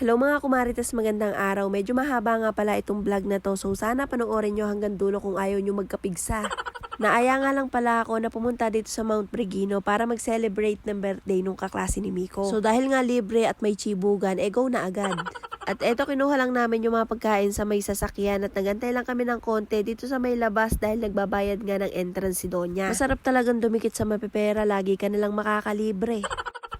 Hello mga kumarites, magandang araw. Medyo mahaba nga pala itong vlog na to. So sana panoorin nyo hanggang dulo kung ayaw nyo magkapigsa. Naaya nga lang pala ako na pumunta dito sa Mount Brigino para mag-celebrate ng birthday nung kaklase ni Miko. So dahil nga libre at may chibugan, eh go na agad. At eto kinuha lang namin yung mga pagkain sa may sasakyan at nagantay lang kami ng konti dito sa may labas dahil nagbabayad nga ng entrance si Donya. Masarap talagang dumikit sa mapipera, lagi ka nalang makakalibre.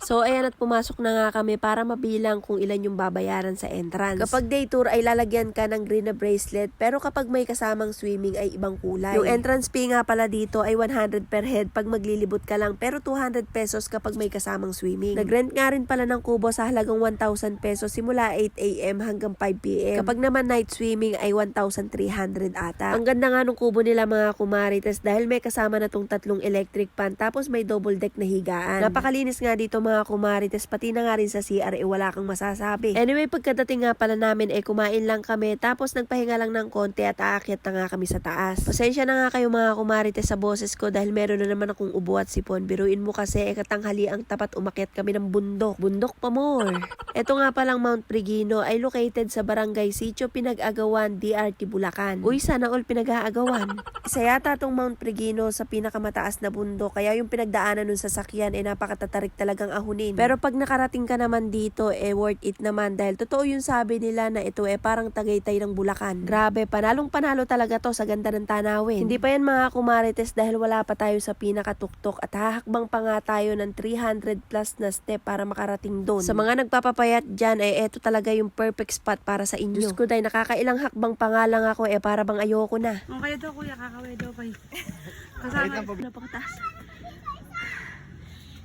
So, ayan at pumasok na nga kami para mabilang kung ilan yung babayaran sa entrance. Kapag day tour ay lalagyan ka ng green na bracelet, pero kapag may kasamang swimming ay ibang kulay. Yung entrance fee nga pala dito ay 100 per head pag maglilibot ka lang, pero 200 pesos kapag may kasamang swimming. Nagrent nga rin pala ng kubo sa halagang 1,000 pesos simula 8 a.m. hanggang 5 p.m. Kapag naman night swimming ay 1,300 ata. Ang ganda nga nung kubo nila mga kumarites dahil may kasama na tong tatlong electric pan tapos may double deck na higaan. Napakalinis nga dito mga kumarites pati na nga rin sa CR eh wala kang masasabi. Anyway pagkadating nga pala namin eh kumain lang kami tapos nagpahinga lang ng konti at aakyat na nga kami sa taas. Pasensya na nga kayo mga kumarites sa boses ko dahil meron na naman akong ubo at sipon. Biruin mo kasi eh katanghali ang tapat umakyat kami ng bundok. Bundok pa more. Ito nga palang Mount Prigino ay located sa Barangay Sitio Pinag-agawan, DRT Bulacan. Uy, sana all pinag-aagawan. Isa yata tong Mount Prigino sa pinakamataas na bundok kaya yung pinagdaanan nun sa sakyan ay napakatatarik talagang ahunin. Pero pag nakarating ka naman dito eh worth it naman dahil totoo yung sabi nila na ito eh parang Tagaytay ng Bulacan. Grabe, panalong panalo talaga to sa ganda ng tanawin. Hindi pa yan mga kumarites dahil wala pa tayo sa pinakatuktok at hahakbang pa nga tayo ng 300 plus na step para makarating doon. Sa mga nagpapapayat dyan eh eto talaga yung perfect spot para sa inyo. Diyos ko dahil nakakailang hakbang pa nga lang ako eh para bang ayoko na. Kayo daw kuya, kakaway daw kayo. Kasama, napakataas.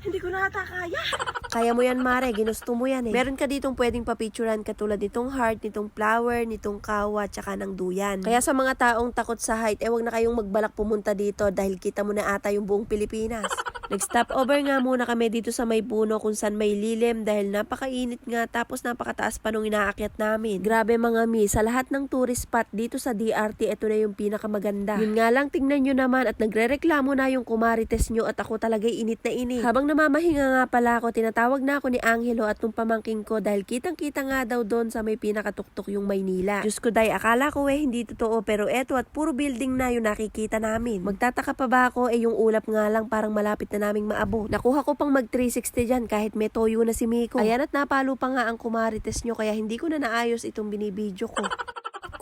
Hindi ko na ata kaya. Kaya mo yan, Mare. Ginusto mo yan eh. Meron ka ditong pwedeng papicturan katulad nitong heart, nitong flower, nitong kawa, tsaka ng duyan. Kaya sa mga taong takot sa height, eh wag na kayong magbalak pumunta dito dahil kita mo na ata yung buong Pilipinas. Nag-stop over nga muna kami dito sa may puno kung saan may lilim dahil napakainit nga tapos napakataas pa nung inaakyat namin. Grabe mga mi, sa lahat ng tourist spot dito sa DRT, ito na yung pinakamaganda. Yun nga lang, tingnan nyo naman at nagre-reklamo na yung kumarites nyo at ako talaga'y init na init. Habang namamahinga nga pala ako, tinatawag na ako ni Angelo at nung pamangking ko dahil kitang-kita nga daw doon sa may pinakatuktok yung Maynila. Diyos ko day, akala ko eh hindi totoo pero eto at puro building na yung nakikita namin. Magtataka pa ba ako eh yung ulap nga lang parang malapit na naming maabot. Nakuha ko pang mag 360 dyan kahit may toyo na si Miko. Ayan at napalo pa nga ang kumarites nyo kaya hindi ko na naayos itong binibidyo ko.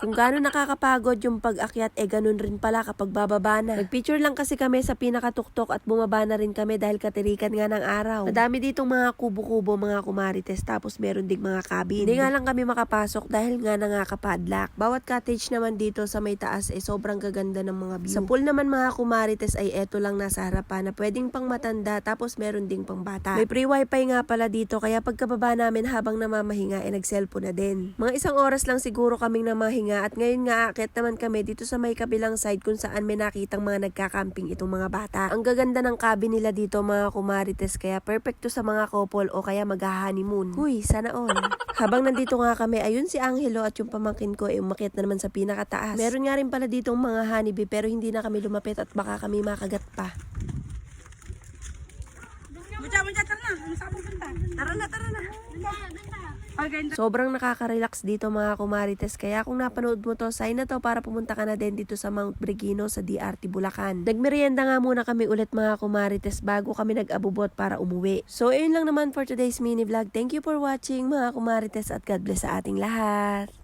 Kung gaano nakakapagod yung pag-akyat, eh ganun rin pala kapag bababa na. Nagpicture lang kasi kami sa pinakatuktok at bumaba na rin kami dahil katirikan nga ng araw. Madami ditong mga kubo-kubo, mga kumarites, tapos meron ding mga cabin. Hindi nga lang kami makapasok dahil nga nangakapadlock. Bawat cottage naman dito sa may taas ay sobrang gaganda ng mga view. Sa pool naman mga kumarites ay eto lang nasa harapan na pwedeng pang matanda tapos meron ding pang bata. May free wifi nga pala dito kaya pagkababa namin habang namamahinga ay nag-cellphone na din. Mga isang oras lang siguro kaming namahinga at ngayon nga akit naman kami dito sa may kabilang side kung saan may nakitang mga nagkakamping itong mga bata. Ang gaganda ng cabin nila dito mga kumarites kaya perfect to sa mga couple o kaya mag-honeymoon. Huy, sana all. Habang nandito nga kami, ayun si Angelo at yung pamangkin ko ay umakyat na naman sa pinakataas. Meron nga rin pala ditong mga honeybee pero hindi na kami lumapit at baka kami makagat pa. Mucha, mucha, tara na. Pupunta? Tara na, tara na. Sobrang nakaka-relax dito mga kumarites kaya kung napanood mo to, sign na to para pumunta ka na din dito sa Mount Brigino sa DRT Bulacan. Nagmerienda nga muna kami ulit mga kumarites bago kami nag-abubot para umuwi. So ayun lang naman for today's mini vlog. Thank you for watching mga kumarites at God bless sa ating lahat.